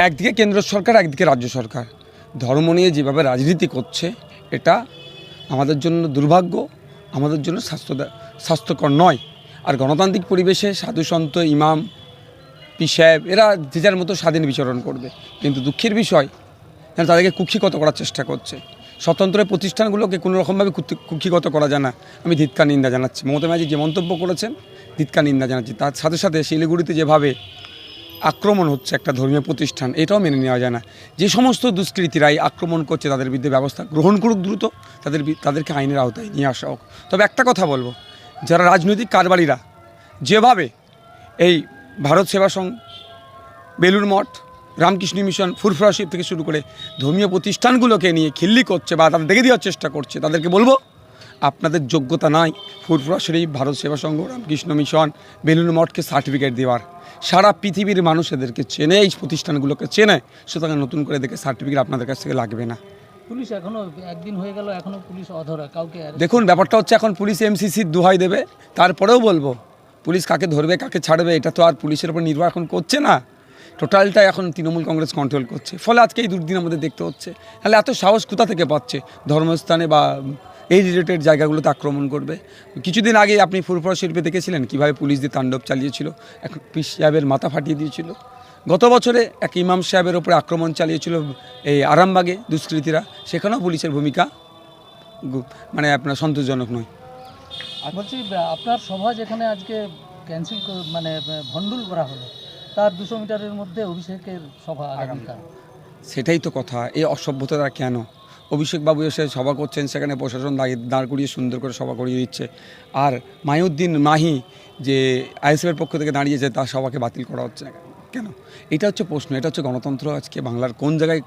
একদিকে কেন্দ্র সরকার, একদিকে রাজ্য সরকার। ধর্ম নিয়ে যেভাবে রাজনীতি করছে, এটা আমাদের জন্য দুর্ভাগ্য, আমাদের জন্য স্বাস্থ্য স্বাস্থ্যকর নয়। আর গণতান্ত্রিক পরিবেশে সাধু সন্ত, ইমাম, পি সাহেব, এরা যে যার মতো স্বাধীন বিচরণ করবে। কিন্তু দুঃখের বিষয়, যেন তাদেরকে কুক্ষিগত করার চেষ্টা করছে। স্বতন্ত্র প্রতিষ্ঠানগুলোকে কোনো রকমভাবে কুত্তি- কুক্ষিগত করা যায় না। আমি ধিৎকার নিন্দা জানাচ্ছি। মমতা ব্যানার্জি যে মন্তব্য করেছেন, ধিৎকার নিন্দা জানাচ্ছি। তার সাথে সাথে শিলিগুড়িতে যেভাবে আক্রমণ হচ্ছে একটা ধর্মীয় প্রতিষ্ঠান, এটাও মেনে নেওয়া যায় না। যে সমস্ত দুষ্কৃতীরা আক্রমণ করছে, তাদের বিরুদ্ধে ব্যবস্থা গ্রহণ করুক দ্রুত, তাদের তাদেরকে আইনের আওতায় নিয়ে আসা হোক। তবে একটা কথা বলব, যারা রাজনৈতিক কারবারিরা, যেভাবে এই ভারত সেবা সংঘ বেলুর মঠ, রামকৃষ্ণ মিশন ফুরফুরাশিপ থেকে শুরু করে ধর্মীয় প্রতিষ্ঠানগুলোকে নিয়ে খিল্লি করছে বা তাদের দেখে দেওয়ার চেষ্টা করছে, তাদেরকে বলব আপনাদের যোগ্যতা নাই। ফুরফুরা শরীফ ভারত সেবা সংঘ রামকৃষ্ণ মিশন বেলুন মঠকে সার্টিফিকেট দেওয়ার। সারা পৃথিবীর মানুষ এদেরকে চেনে এই প্রতিষ্ঠানগুলোকে চেনে সুতরাং নতুন করে দেখে সার্টিফিকেট আপনাদের কাছ থেকে লাগবে না। পুলিশ এখনও একদিন হয়ে গেল এখনও পুলিশ অধরা কাউকে দেখুন ব্যাপারটা হচ্ছে এখন পুলিশ এমসিসির দোহাই দেবে তারপরেও বলব পুলিশ কাকে ধরবে কাকে ছাড়বে এটা তো আর পুলিশের উপর নির্ভর এখন করছে না। টোটালটা এখন তৃণমূল কংগ্রেস কন্ট্রোল করছে। ফলে আজকে এই দুর্দিন আমাদের দেখতে হচ্ছে তাহলে এত সাহস কোথা থেকে পাচ্ছে? ধর্মস্থানে বা এই রিলেটেড জায়গাগুলোতে আক্রমণ করবে। কিছুদিন আগে আপনি ফুরফুরা শিল্পে দেখেছিলেন কীভাবে পুলিশ দিয়ে তাণ্ডব চালিয়েছিল এক পিস সাহেবের মাথা ফাটিয়ে দিয়েছিল। গত বছরে এক ইমাম সাহেবের ওপরে আক্রমণ চালিয়েছিল এই আরামবাগে দুষ্কৃতীরা। সেখানেও পুলিশের ভূমিকা মানে আপনার সন্তোষজনক নয়। বলছি আপনার সভা যেখানে আজকে ক্যান্সেল মানে ভণ্ডুল করা হলো তার দুশো মিটারের মধ্যে অভিষেকের সভা আগামীকাল। সেটাই তো কথা এই অসভ্যতাটা কেন? অভিষেক বাবু এসে সভা করছেন, সেখানে প্রশাসন দাঁড় করিয়ে সুন্দর করে সভা করিয়ে দিচ্ছে। আর মাহিউদ্দিন মাহি যে আইএসএফের পক্ষ থেকে দাঁড়িয়েছে, তার সভাকে বাতিল করা হচ্ছে না কেন? এটা হচ্ছে প্রশ্ন, এটা হচ্ছে গণতন্ত্র আজকে বাংলার কোন জায়গায়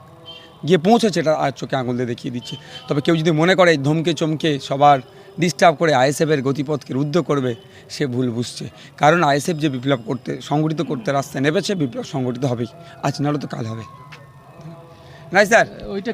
গিয়ে পৌঁছেছে, এটা আর চোখে আঙুল দিয়ে দেখিয়ে দিচ্ছে। তবে কেউ যদি মনে করে ধমকে চমকে সবার ডিস্টার্ব করে আইএসএফের গতিপথকে রুদ্ধ করবে, সে ভুল বুঝছে। কারণ আইএসএফ যে বিপ্লব করতে, সংগঠিত করতে রাস্তায় নেমেছে, বিপ্লব সংগঠিত হবেই। আজ নাহলে তো কাল হবে। নাই স্যার। ওইটা